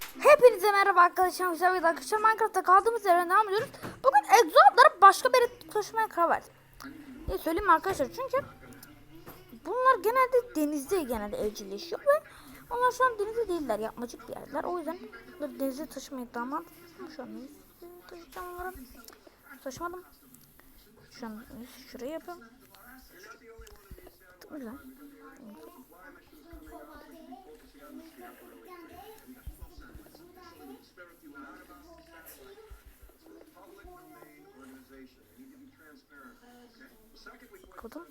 Hepinize merhaba arkadaşlar. Güzel bir arkadaşlar Minecraft'ta kaldığımız yerden devam ediyoruz. Bugün egzoatları başka bir taşımaya karar verdim. Ne söyleyeyim arkadaşlar çünkü bunlar genelde denizde genelde evcilleşiyor ve onlar şu an denizde değiller. Yapmacık bir yerler. O yüzden denize taşımayı mantıklı. Şu an taşıyacağım onları. Taşımadım. Şu an şuraya yapıyorum. Güzel. Kodum.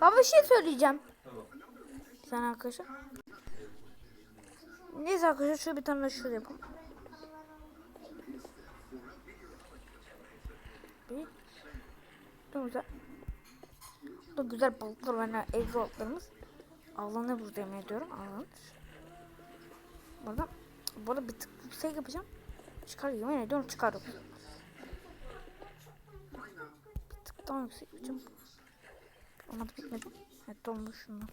Baba bir şey söyleyeceğim. Sen arkadaşlar. Neyse arkadaşlar şöyle bir tane şöyle yapalım. Çok güzel. Çok güzel balıklar ve evcil balıklarımız. Avlanır burada yemin ediyorum. Avlanır. Burada, burada bir tık yüksek yapacağım. Çıkar yemin ediyorum çıkar. Bir tık daha yüksek yapacağım. Olmadı bitmedi. Evet dolmuş şundan.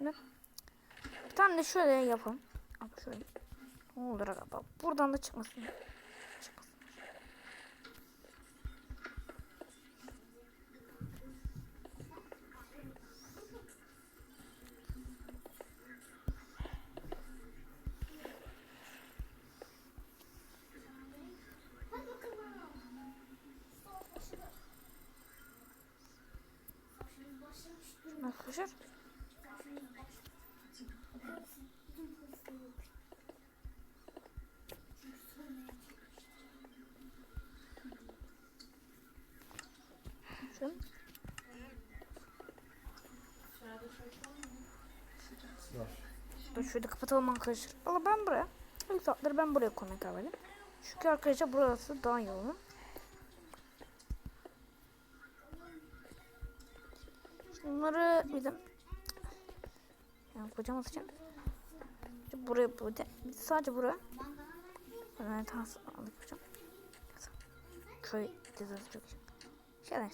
Ne? Bir tane de şöyle yapalım. Bak şöyle. Ne olur galiba. Buradan da. Çıkmasın. Şöyle. Dur şöyle kapatalım arkadaşlar. Valla ben buraya. İlk saatleri ben buraya koymaya karar verdim. Çünkü arkadaşlar burası daha olur. Bunları de yani kocam atacağım. Buraya burada. Sadece buraya. Ben tas alıp yapacağım. Köy dizisi çok Şeyden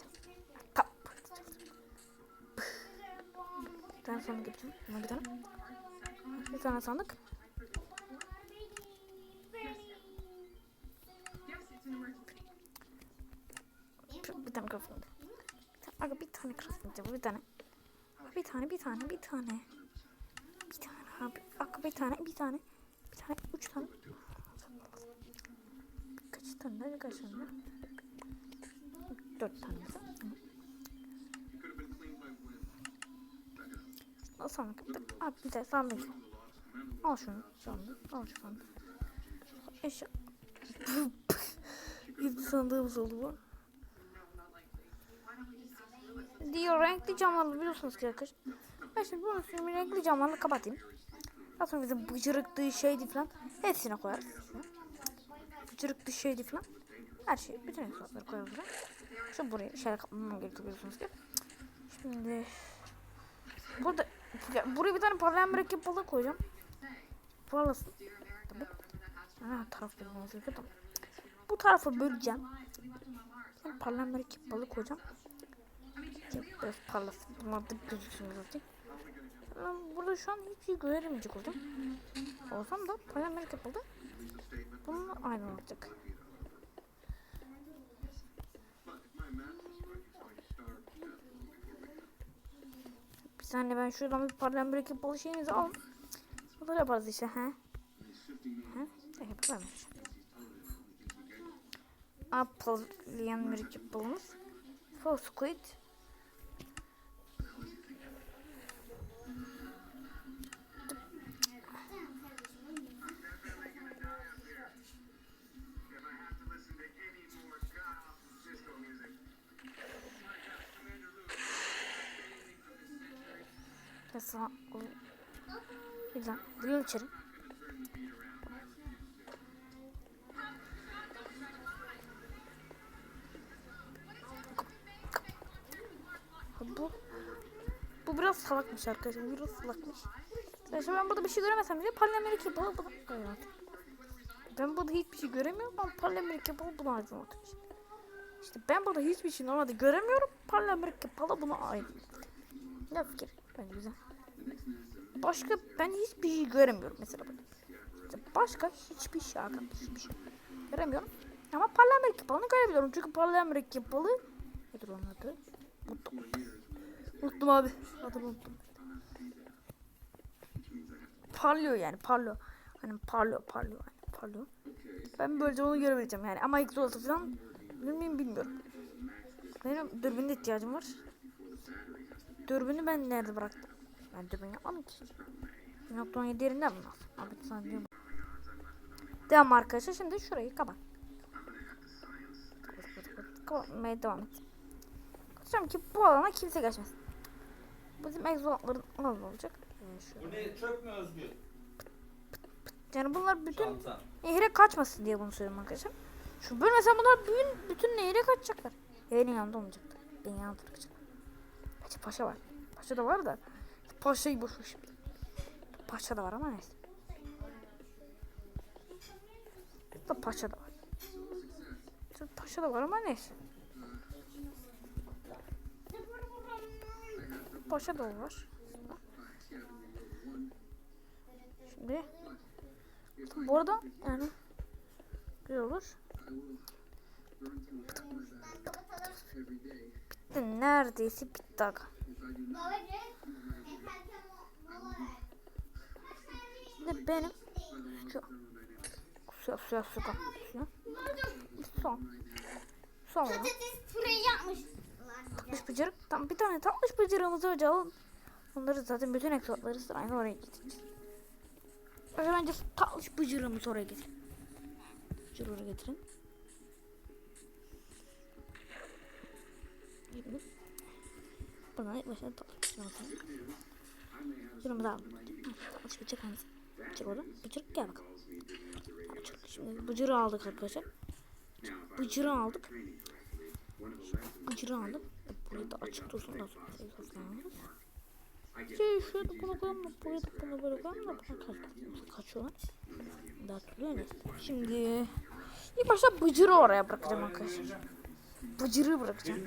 tane sandık yapacağım. Buna bir tane. Bir tane sandık. Bir tane crafting. Aga bir tane crafting yapalım. Bir tane. Bir tane, bir tane, bir tane. Bir tane abi. Aga bir tane, bir tane. Bir tane, üç tane. Kaç tane? Kaç tane? Dört tane. Sandık. Abi bir de sandık. Al şunu sandık. Al şu sandık. Eşya. Gizli sandığımız oldu bu. Diyor renkli camlarla biliyorsunuz ki arkadaşlar. Ben şimdi üstüne bir renkli camlarla kapatayım. Daha sonra bizim bıcırıklı şeydi falan hepsine koyarız. Bıcırıklı şeydi falan. Her şey, bütün hesapları koyarız buraya. Şu buraya şeyler kaplamam gerekiyor biliyorsunuz ki. Şimdi burada buraya bir tane parlayan mürekkep balığı koyacağım. Parlasın. Tabii. Ha, taraf bulmamız gerekiyor. Tamam. Bu tarafı böleceğim. Sonra parlayan mürekkep balığı koyacağım. Biraz parlasın. Bunlar da gözüksün zaten. Ben burada şu an hiçbir şey göremeyecek oldum. Olsam da parlayan mürekkep balığı. Bununla aynı olacak. Bir saniye ben şuradan bir parlayan mürekkep balığı şeyinizi al. Bunları yaparız işte he. He? Ne yaparmış? Parlayan mürekkep balığımız. Full squid. Mesela o Güzel. Bunu içerim. Bu bu biraz salakmış arkadaşlar. Virüs salakmış. Arkadaşlar ben burada bir şey göremesem bile parlamenteki balı buna koyuyorum. Ben burada hiçbir şey göremiyorum ama parlamenteki balı buna aydınlatıyor. İşte ben burada hiçbir şey normalde göremiyorum. Parlamenteki balı buna aydınlatıyor. Ne fikir? Bence güzel. Başka ben hiçbir şey göremiyorum mesela. böyle. Başka hiçbir şey arkadaşlar hiçbir şey göremiyorum. Ama parlamenteki balını görebiliyorum. Çünkü parlamenteki balı nedir onun adı? Unuttum. Unuttum abi. Adını unuttum. Parlıyor yani parlıyor. Hani parlıyor parlıyor. Hani parlıyor. Ben böylece onu görebileceğim yani. Ama ilk dolası falan bilmiyorum bilmiyorum. Benim dürbünde ihtiyacım var. Dürbünü ben nerede bıraktım? Ben dürbün yapmadım ki. 1.17 yerinden mi lazım? Abi sana diyorum. Devam arkadaşlar. Şimdi şurayı kapat. Kapat, kapat, kapat. Kapatmaya devam et. Diyeceğim ki bu alana kimse geçmesin. Bizim egzolatların alanı olacak. Ee, şöyle. Bu ne çöp mü Özgür? Yani bunlar bütün Çanta. nehre kaçmasın diye bunu söylüyorum arkadaşlar. Şu böyle mesela bunlar bütün, bütün nehre kaçacaklar. Evin yanında olmayacaklar. Benim yanında duracaklar. Gerçi paşa var. Paşa da var da. Paşayı boş ver şimdi. Paşa da var ama neyse. Da paşa da var. Paşa da var ama neyse. Paşa da var. Şimdi bu arada yani güzel olur. Bitti neredeyse bitti aga. Şimdi benim şu suya suya su kap suya. Son. Son olarak Patates püreyi yapmışlar. tatlış bıcırık. Tam bir tane tatlış bıcırığımızı alın. Onları zaten bütün eksotları sırayla oraya getireceğiz. Önce bence tatlış bıcırığımızı oraya getirin. Bıcırı oraya getirin. Buna ilk başta tatlış bıcırığımızı alalım. Hı, Tatlış bıcırık hangisi? Bıcırık orada. Bıcırık gel bakalım. Bıcırık. Şimdi bıcırığı aldık arkadaşlar. Bıcırığı aldık. Bıcırığı aldık. Burayı da açık dursun da sonra şey yapalım. Şey şöyle bunu koyalım da buraya da bunu böyle koyalım da buna kaç, kaçıyorlar. Daha türlü öyle. Şimdi ilk başta bıcırı oraya bırakacağım arkadaşlar. Bıcırı bırakacağım.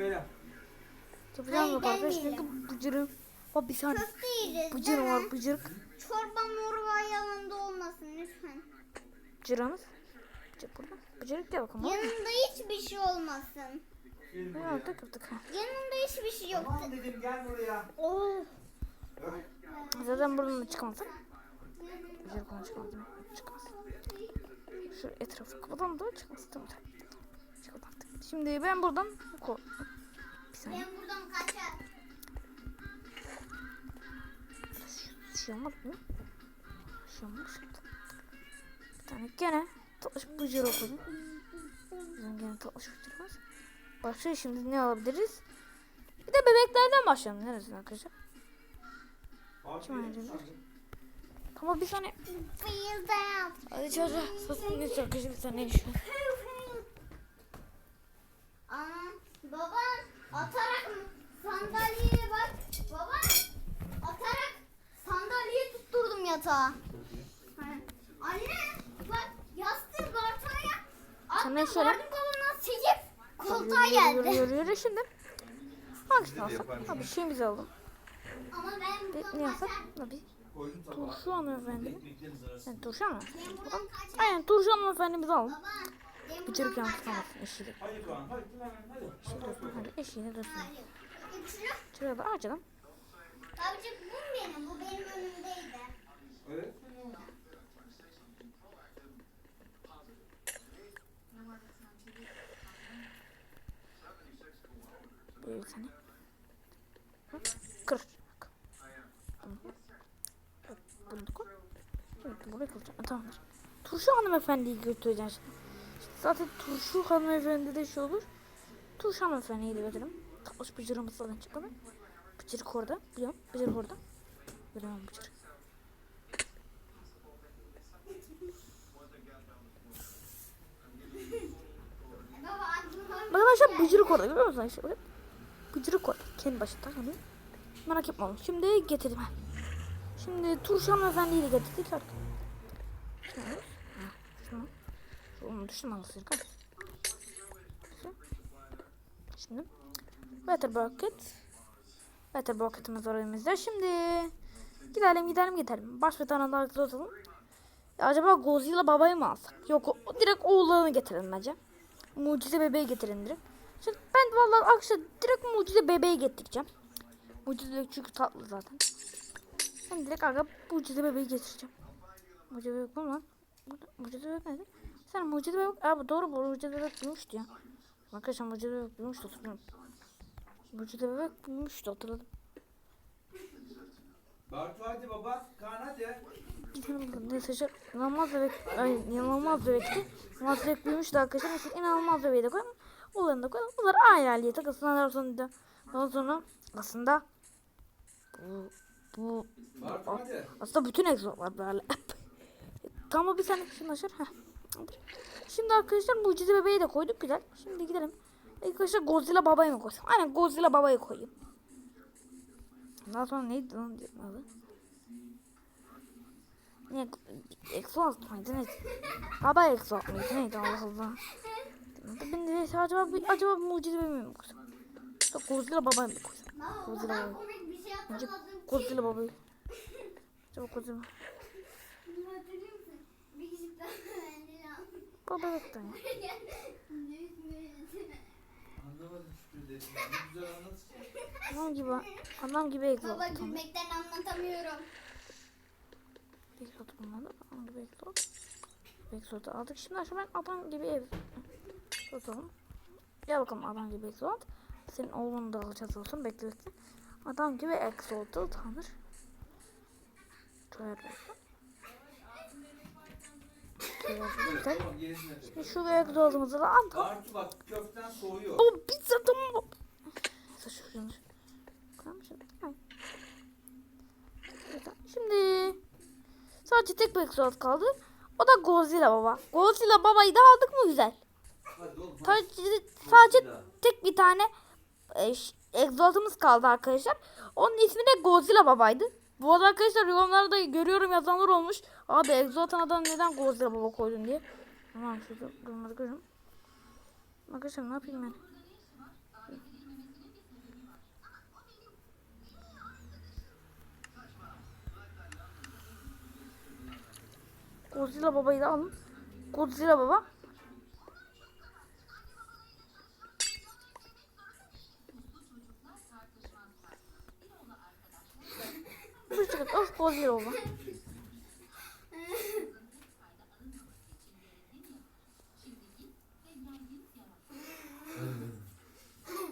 Yapacağım yok arkadaşlar çünkü bıcırı. Bak bir saniye. Köfte yiyeceğiz. Bıcırı değil var mi? bıcırık. Çorba morba yanında olmasın lütfen. Bıcırığımız. Bıcırık burada. Bıcırık gel bakalım. Yanında hiçbir şey olmasın. Ne yaptık yaptık. Yanında hiçbir şey yok. Tamam dedim gel buraya. Oh. Zaten buradan da çıkamazsak. Güzel konu çıkamaz değil mi? Çıkamaz. Şu etrafı kapatalım da çıkmaz. Tamam tamam. Çıkalım artık. Şimdi ben buradan ko bir saniye. Ben buradan kaçar. Bir şey mı? Bir şey olmamış. Bir tane gene tatlış bıcır okudum. Bizim gene tatlış bıcırımız. Başka şimdi ne alabiliriz? Bir de bebeklerden başlayalım. Neresi arkadaşlar? Kim oynayacak? Tamam bir saniye. Hadi çocuğa. Sasın geç arkadaşlar bir saniye şu. Aa, baban atarak mı? Sandalyeye bak. Baban atarak sandalyeyi tutturdum yatağa. Anne bak yastığı ne attım söyle? gördüm babamdan çekip koltuğa Yürü yürü geldi. yürü yürü şimdi. Hangisini alsak? Abi şeyimizi alalım. Ama ben Bir, ne yapsak? kaçar. Abi turşu hanımefendi. Yani turşu kaçar. Aynen turşu hanımefendimizi alalım. Yalnız kaçar. kalmasın eşiyle. Hadi Kaan hadi. Hadi. Üçlü. Şuraya da açalım. Abicim bu benim. Bu benim önümdeydi. Evet. Böyle. Hı, Kır. Bunu da koy. Evet buraya koyacağım. Ha, Tamamdır. Turşu hanımefendiyi götüreceğim şimdi. İşte zaten turşu hanımefendi de şey olur. Turşu hanımefendiyi de götürelim. Tatlış bıcırımız zaten çıkmadı. Bıcırık orada. Biliyorum. Bıcırık orada. Biliyorum bıcırık. Baba aklıma Bakın aşağı bıcırık orada görüyor musun? İşte bakın. Bıcırık orada. Kendi başında hani. Merak etme oğlum. Şimdi getirdim. Şimdi Turşu hanımefendiyi de getirdik artık. Şunu. Şunu düştüm anasını yıkar. Şimdi. Better Bucket. Better Bucket'ımız var elimizde. Şimdi gidelim gidelim gidelim. Baş bir tane daha tutalım. Ya acaba Godzilla babayı mı alsak? Yok o, direkt oğlanı getirelim bence. Mucize bebeği getirin direkt. Şimdi ben vallahi akşam direkt mucize bebeği getireceğim. Mucize bebek çünkü tatlı zaten. Ben direkt aga mucize bebeği getireceğim. Mucize bebek bu mu lan? Mucize bebek nerede? Sen mucize bebek... Aa bu doğru bu mucize bebek büyümüştü ya. Arkadaşlar mucize bebek büyümüştü hatırlıyorum. Mucize bebek büyümüştü hatırladım. Bartu hadi baba. Kaan hadi. Seçer? İnanılmaz bebek. Ay inanılmaz bebekti. İnanılmaz bebek büyümüştü arkadaşlar. Mesela inanılmaz bebeği de koyalım. Oğlanı da koyalım. Bunlar ayrı ayrıya takılsınlar. Daha sonra, daha sonra aslında bu, bu hadi. aslında bütün egzotlar böyle. tamam bir saniye şunu açar. Heh. Şimdi arkadaşlar mucize bebeği de koyduk güzel. Şimdi gidelim. Arkadaşlar Godzilla babayı mı koysam? Aynen Godzilla babayı koyayım. Daha sonra neydi lan adı? Ne? Exalt mıydı neydi? Baba Exalt mıydı neydi Allah Allah. Ben de acaba bir, acaba bir mucize mi koysam? Yok Godzilla babayı mı? Baba o Godzilla hatırladım ki. Godzilla babayı. Acaba Godzilla. Baba yoktu ya. Anlamadım şükür güzel anlatsın. Adam gibi, adam gibi Exalt. Baba gülmekten anlatamıyorum. Exalt bulmadı. Adam gibi Exalt. Exalt'ı aldık. Şimdi şu ben adam gibi ev. Tutalım. Gel bakalım adam gibi Exalt. Senin oğlunu da alacağız olsun. Bekle. Adam gibi Exalt'ı tanır. Şöyle. Şimdi şu Exalt'ımızı da al. Bartu bak köften soğuyor. Baba pizza tamam. Neyse şu yanlış. Şimdi sadece tek bir Exalt kaldı. O da Godzilla baba. Godzilla babayı da aldık mı güzel? Sadece, tek bir tane e, kaldı arkadaşlar. Onun ismi de Godzilla babaydı. Bu arada arkadaşlar yorumlarda görüyorum yazanlar olmuş. Abi Exalt'ın adına neden Godzilla baba koydun diye. Tamam şurada yorumları görüyorum. Arkadaşlar ne yapayım ben? Godzilla babayı da alın. Godzilla baba.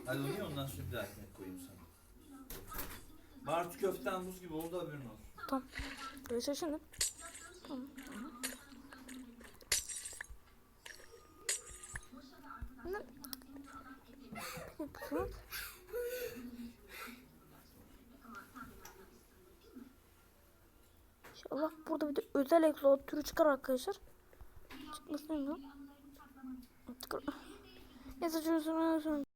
Hadi onu ya, ondan sonra bir daha ekmek koyayım sana. Bartu köften buz gibi oldu haberin olsun. Tamam. Görüşürüz şimdi. Tamam. Ne? İnşallah burada bir de özel egzoz türü çıkar arkadaşlar. Çıkmasın mı? Çıkar. Neyse şunu